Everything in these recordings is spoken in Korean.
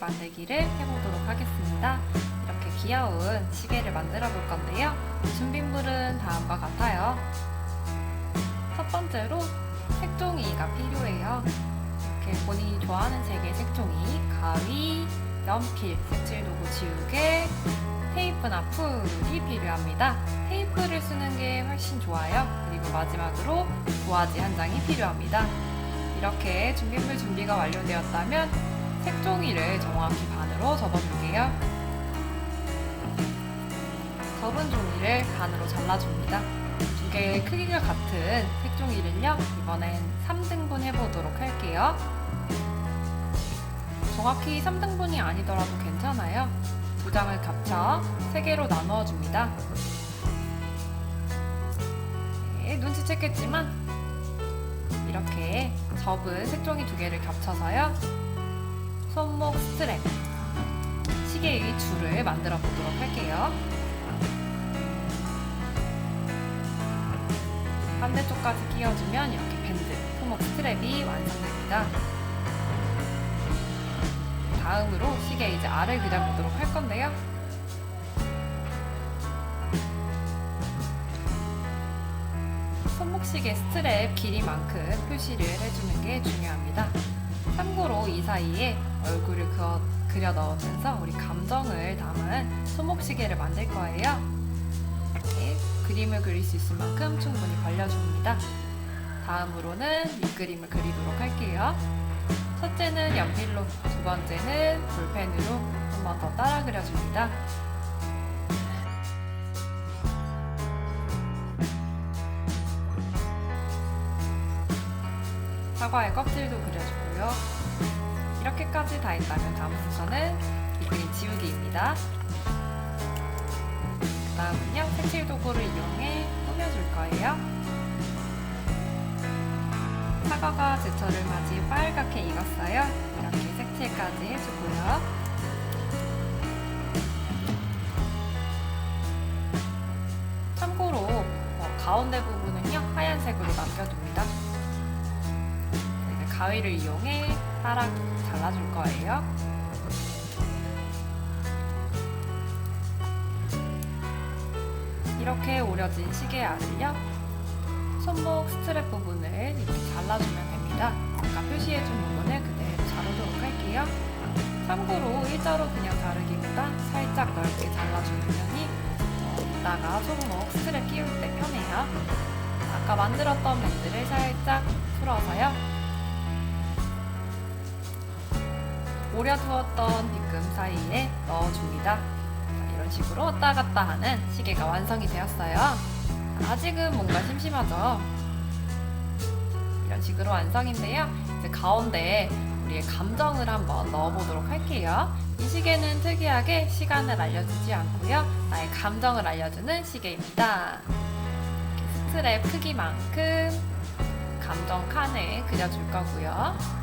만들기를 해보도록 하겠습니다. 이렇게 귀여운 시계를 만들어 볼 건데요. 준비물은 다음과 같아요. 첫 번째로 색종이가 필요해요. 이렇게 본인이 좋아하는 색의 색종이, 가위, 연필, 색칠 도구 지우개, 테이프나 풀이 필요합니다. 테이프를 쓰는 게 훨씬 좋아요. 그리고 마지막으로 도화지 한 장이 필요합니다. 이렇게 준비물 준비가 완료되었다면 색종이를 정확히 반으로 접어줄게요. 접은 종이를 반으로 잘라줍니다. 두 개의 크기가 같은 색종이를요, 이번엔 3등분 해보도록 할게요. 정확히 3등분이 아니더라도 괜찮아요. 두 장을 겹쳐 세 개로 나누어 줍니다. 네, 눈치챘겠지만 이렇게 접은 색종이 두 개를 겹쳐서요. 손목 스트랩, 시계의 줄을 만들어 보도록 할게요. 반대쪽까지 끼워주면 이렇게 밴드, 손목 스트랩이 완성됩니다. 다음으로 시계 이제 알을 그려보도록 할 건데요. 손목시계 스트랩 길이만큼 표시를 해주는 게 중요합니다. 참고로 이 사이에 얼굴을 그어, 그려 넣으면서 우리 감정을 담은 손목시계를 만들 거예요. 이렇게 그림을 그릴 수 있을 만큼 충분히 벌려줍니다. 다음으로는 밑그림을 그리도록 할게요. 첫째는 연필로, 두 번째는 볼펜으로 한 번 더 따라 그려줍니다. 사과의 껍질도 그려 주고요. 이렇게까지 다 했다면 다음 순서는 이 그림 지우기입니다. 그 다음은요, 색칠 도구를 이용해 꾸며줄 거예요. 사과가 제철을 맞이 빨갛게 익었어요. 이렇게 색칠까지 해주고요. 어, 가운데 부분은요 하얀색으로 남겨둡니다. 가위를 이용해 따라 잘라줄 거예요. 이렇게 오려진 시계 알을요 손목 스트랩 부분을 이렇게 잘라주면 됩니다. 아까 표시해준 부분을 그대로 자르도록 할게요. 참고로 일자로 그냥 자르기보다 살짝 넓게 잘라주는 편이 어, 이따가 손목 스트랩 끼울 때 편해요. 아까 만들었던 밴드를 살짝 풀어서요. 오려두었던 빗금 사이에 넣어줍니다. 자, 이런 식으로 왔다 갔다 하는 시계가 완성이 되었어요. 아직은 뭔가 심심하죠? 이런 식으로 완성인데요. 이제 가운데에 우리의 감정을 한번 넣어보도록 할게요. 이 시계는 특이하게 시간을 알려주지 않고요. 나의 감정을 알려주는 시계입니다. 스트랩 크기만큼 감정 칸을 그려줄 거고요.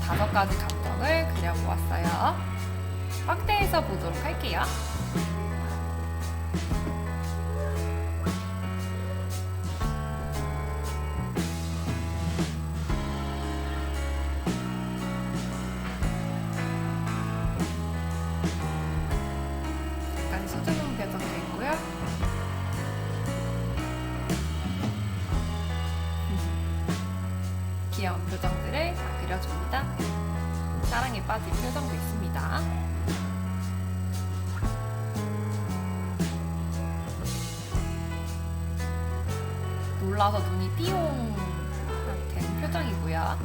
다섯 가지 감정을 그려보았어요. 확대해서 보도록 할게요. 그려줍니다. 사랑에 빠진 표정도 있습니다. 놀라서 눈이 띠용 된 표정이고요.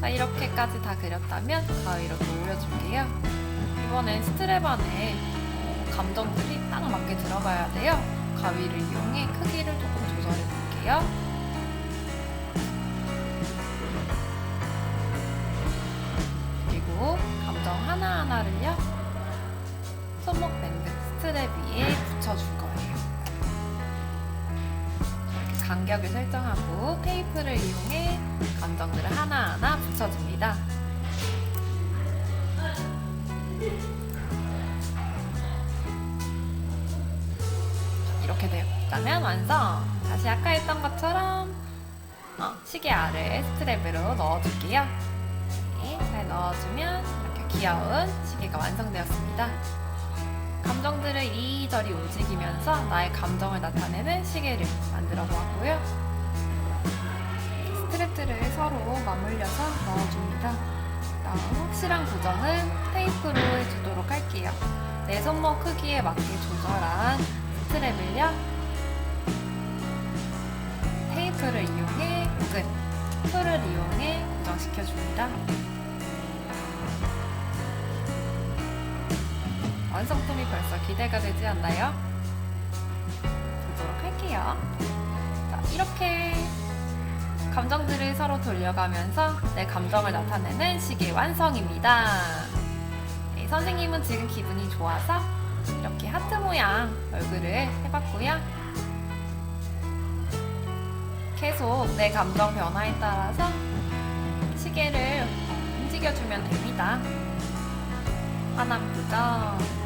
자, 이렇게까지 다 그렸다면 가위로 또 올려줄게요. 이번엔 스트랩 안에 어, 감정들이 딱 맞게 들어가야 돼요. 가위를 이용해 크기를 조금 조절해 볼게요. 하나하나를요 손목 밴드 스트랩 위에 붙여줄 거예요. 이렇게 간격을 설정하고 테이프를 이용해 감정들을 하나하나 붙여줍니다. 이렇게 되었다면 완성! 다시 아까 했던 것처럼 어, 시계 알을 스트랩으로 넣어줄게요. 네, 잘 넣어주면 이렇게 귀여운 시계가 완성되었습니다. 감정들을 이리저리 움직이면서 나의 감정을 나타내는 시계를 만들어 보았고요. 스트랩들을 서로 맞물려서 넣어줍니다. 다음 확실한 고정은 테이프로 해주도록 할게요. 내 손목 크기에 맞게 조절한 스트랩을요. 테이프를 이용해 혹은 툴을 이용해 고정시켜줍니다. 완성품이 벌써 기대가 되지 않나요? 보도록 할게요. 자, 이렇게 감정들을 서로 돌려가면서 내 감정을 나타내는 시계 완성입니다. 네, 선생님은 지금 기분이 좋아서 이렇게 하트 모양 얼굴을 해봤고요. 계속 내 감정 변화에 따라서 시계를 움직여주면 됩니다. 화남구죠.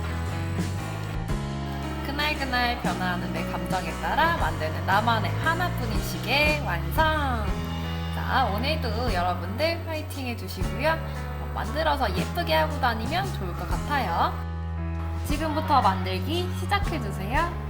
그날그날 변화하는 내 감정에 따라 만드는 나만의 하나뿐인 시계 완성! 자, 오늘도 여러분들 화이팅 해주시고요. 어, 만들어서 예쁘게 하고 다니면 좋을 것 같아요. 지금부터 만들기 시작해주세요.